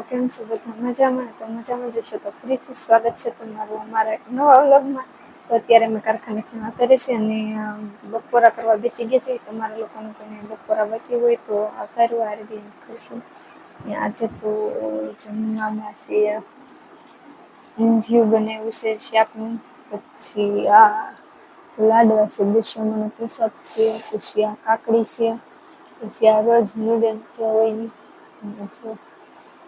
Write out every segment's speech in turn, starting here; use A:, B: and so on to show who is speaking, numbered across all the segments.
A: તો કેમ છો? બધા મજામાં? તો મજામાં જશો તો ફરીથી સ્વાગત છે તમારું અમારા નવા વ્લોગમાં. તો અત્યારે અમે કારખાનેથી કરીએ છીએ અને બપોરા કરવા બેસી ગયા છે તમારા લોકોને કોઈને બપોરા બાકી હોય તો આ કર્યું આ રીતે કરીશું. આજે તો જમવામાં છે, ઊંધિયું બનાવ્યું છે, શાકનું. પછી આ લાડવા છે દુશ્મનો પ્રસાદ છે, પછી આ કાકડી છે, પછી આ રોજ નુડલ જે હોય ઈ.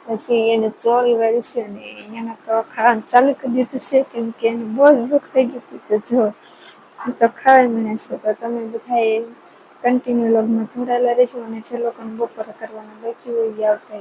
A: પછી એને ચોળી વાળી છે અને એના તો ખાવાનું ચાલુ કરી દીધું છે, કેમ કે એને બહુ જ ભૂખ થઈ ગઈ હતી તો જો તો ખાવા મને છે. તો તમે બધાએ કન્ટિન્યુ લોગમાં જોડાયેલા રહેજો અને જે લોકોને બપોરે કરવાના બાકી હોય એ આવતા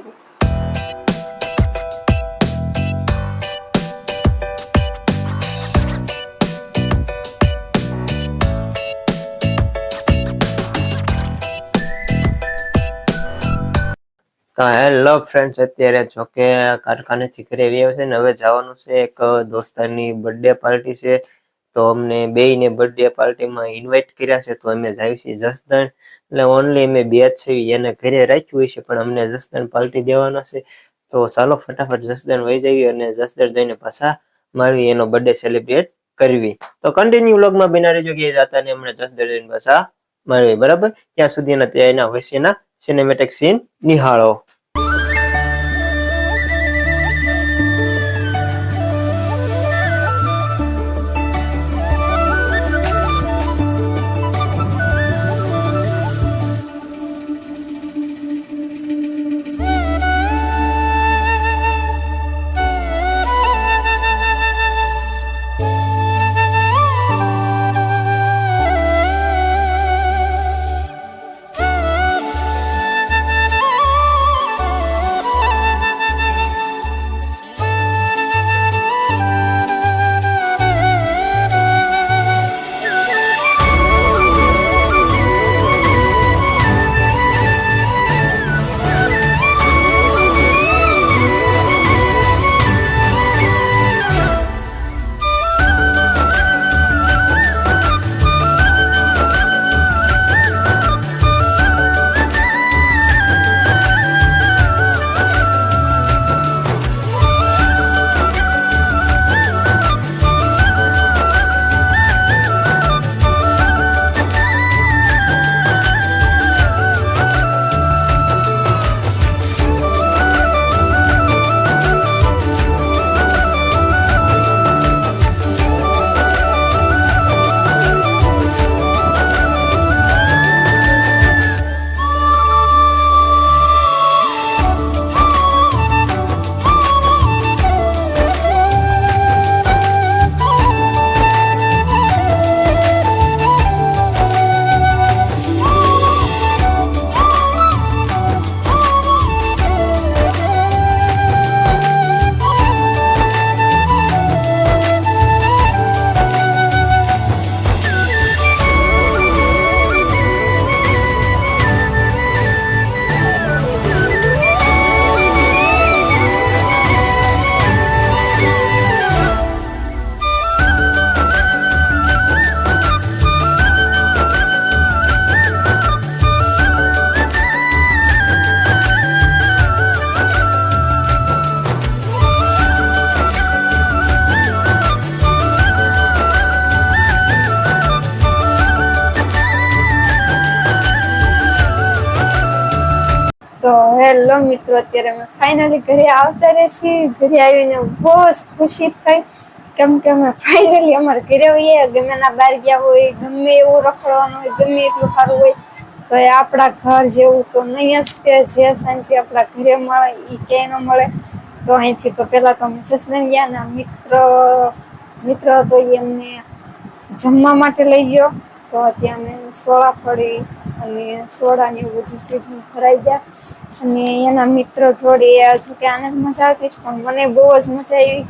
B: તો હેલો ફ્રેન્ડ્સ અત્યારે જો કે કારખાનેથી ઘરે આવ્યા છે ને, હવે જવાનું છે એક દોસ્તારની બર્થડે પાર્ટી છે. તો અમને બેયને બર્થડે પાર્ટીમાં ઇન્વાઇટ કર્યા છે, તો અમે જાય છીએ જસદણ. એટલે ઓનલી અમે બે જ છે એને ઘરે રાખ્યું છે પણ અમને જસદણ પાર્ટી દેવાનો છે. તો ચાલો ફટાફટ જસદણ વહી જઈએ અને જસદણ જઈને પાછા મારી એનો બર્થડે સેલિબ્રેટ કરવી. તો કન્ટિન્યુ વ્લોગમાં બિના રહેજો કે જાતા ને અમને જસદણ જઈને પાછા મળવી, બરાબર? ત્યાં સુધી એના ત્યાં એના વચ્ચેના સિનેમેટિક સીન નિહાળો.
A: તો હેલો મિત્રો, અત્યારે અમે ફાઇનલી ઘરે આવતા રહે છીએ ઘરે આવીને બહુ જ ખુશી થઈ કેમ કે અમે ફાઇનલી અમારે ઘરે હોઈએ, ગમે ના બહાર ગયા હોય, ગમે એવું રખડવાનું હોય, ગમે એટલું સારું હોય, તો એ આપણા ઘર જેવું તો નહીં જ કે જે શાંતિ આપણા ઘરે મળે એ ક્યાંય ન મળે. તો અહીંથી તો પહેલાં તો અમે જસદણ ગયા ને મિત્ર મિત્ર હતો એ અમને જમવા માટે લઈ ગયો. તો ત્યાં મેં સોળા ફળી અને સોડા ને એવું બધું ટ્રીટમેન્ટ ભરાઈ ગયા. અને એના મિત્ર જોડે જો કે આને મજા આવતી જ પણ મને બહુ જ મજા આવી.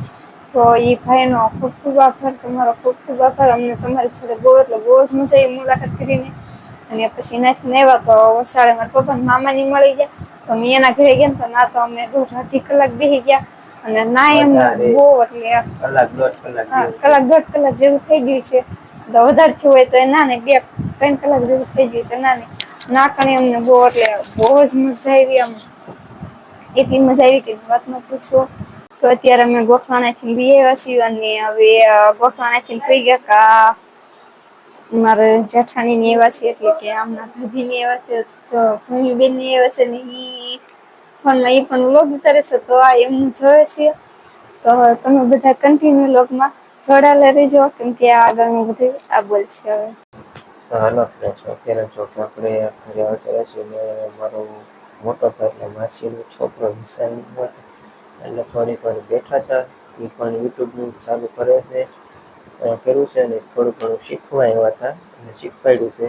A: તો એ ભાઈનો ખૂબ ખૂબ આભાર તમારો ખૂબ ખૂબ આભાર. અમને તમારી જોડે બહુ એટલે બહુ જ મજા આવી મુલાકાત કરીને. અને પછી એનાથી આવ્યા તો વસાડે મારા પપ્પા મામાની મળી ગયા. તો મેં એના ઘરે ગયા તો ના તો અમે દોઢ અઢી કલાક બેસી ગયા. અને ના એમ બહુ એટલે
B: કલાક દોઢ કલાક જેવું
A: થઈ ગયું છે. તો વધારે થયું હોય તો ના ને બે ત્રણ કલાક જેવું થઈ ગયું તો ના ને નાકણી અમને બહુ એટલે બહુ જ મજા આવી આમ. એટલી મજા આવી કે વાત ન પૂછો. તો અત્યારે અમે ગોખવાણાથી બી આવ્યા છીએ અને હવે અ, ગોખવાણાથી કહી ગયા કા? મારે જેઠાણી ની એવા છે એટલે કે આમના ભાભી ની એવા છે તો ભૂમિબેનની એવા છે ને ઈ ફોનમાં ઈ પણ વ્લોગ ઉતારે છે તો આ એમ જોવે છે. તો તમે બધા કન્ટિન્યુ વ્લોગમાં જોડાયેલા રહેજો કેમ કે આ આગળનું બધું આ બોલ છે હવે.
B: હાલો ફ્રેન્ડ્સ અત્યારે જો કે આપણે ઘરે આવતા છીએ ને મારો મોટો ભાઈ એટલે માસીનો છોકરો વિશાલ એટલે થોડીક વાર બેઠા હતા. એ પણ યુટ્યુબનું ચાલુ કરે છે. કર્યું છે અને થોડું ઘણું શીખવા આવ્યા હતા. અને શીખવાડ્યું છે.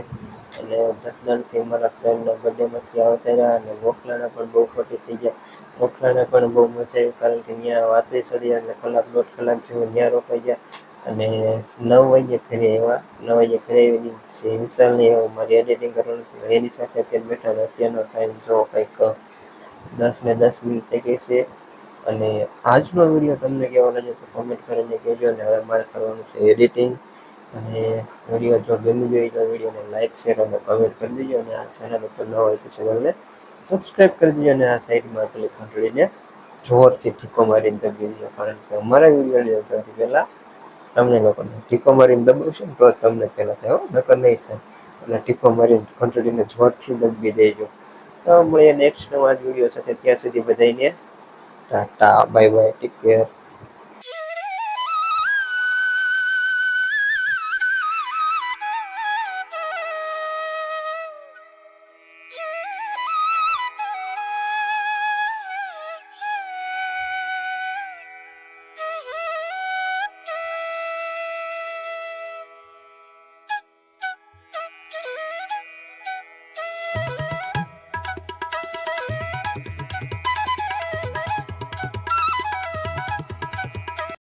B: એટલે જસદણથી મારા ફ્રેન્ડના બર્થડેમાંથી આવતા રહ્યા અને ગોખલાના પણ બહુ ખોટી થઈ ગયા. ગોખલાના પણ બહુ મજા આવી, કારણ કે ત્યાં વાતે ચડ્યા એટલે કલાક દોઢ કલાક જેવું ત્યાં રોકાઈ ગયા. અને નવ વાગે ઘરે આવ્યા. નવ વાગે ઘરે આવીને જે એવું મારી એડિટિંગ કરવાનું એની સાથે અત્યારે બેઠા અત્યારનો ટાઈમ જો કંઈક દસ ને દસ મિનિટ થઈ ગઈ છે. અને આજનો વીડિયો તમને કેવો લાગ્યો તો કોમેન્ટ કરીને કહેજો અને હવે મારે કરવાનું છે એડિટિંગ અને વીડિયો જો ગમી ગયો તો વિડીયોને લાઈક શેર અને કમેન્ટ કરી દેજો અને આ ચેનલ ઉપર ન હોય તો ચેનલને સબસ્ક્રાઈબ કરી દેજો અને આ સાઈડમાં પેલી ઘંટડીને જોરથી ઠીકો મારીને દબી દેજો. કારણ કે અમારા વીડિયો સૌથી પહેલાં તમને લોકોને ટીકો મારીને દબાવશો ને તો તમને પહેલાં થાય હો, નકર નહીં થાય. એટલે ટીકો મારીને ઘંટડીને જોરથી દબી દેજો. તો મળીએ નેક્સ્ટ નવા જ વીડિયો સાથે. ત્યાં સુધી બધાને tata bye bye take care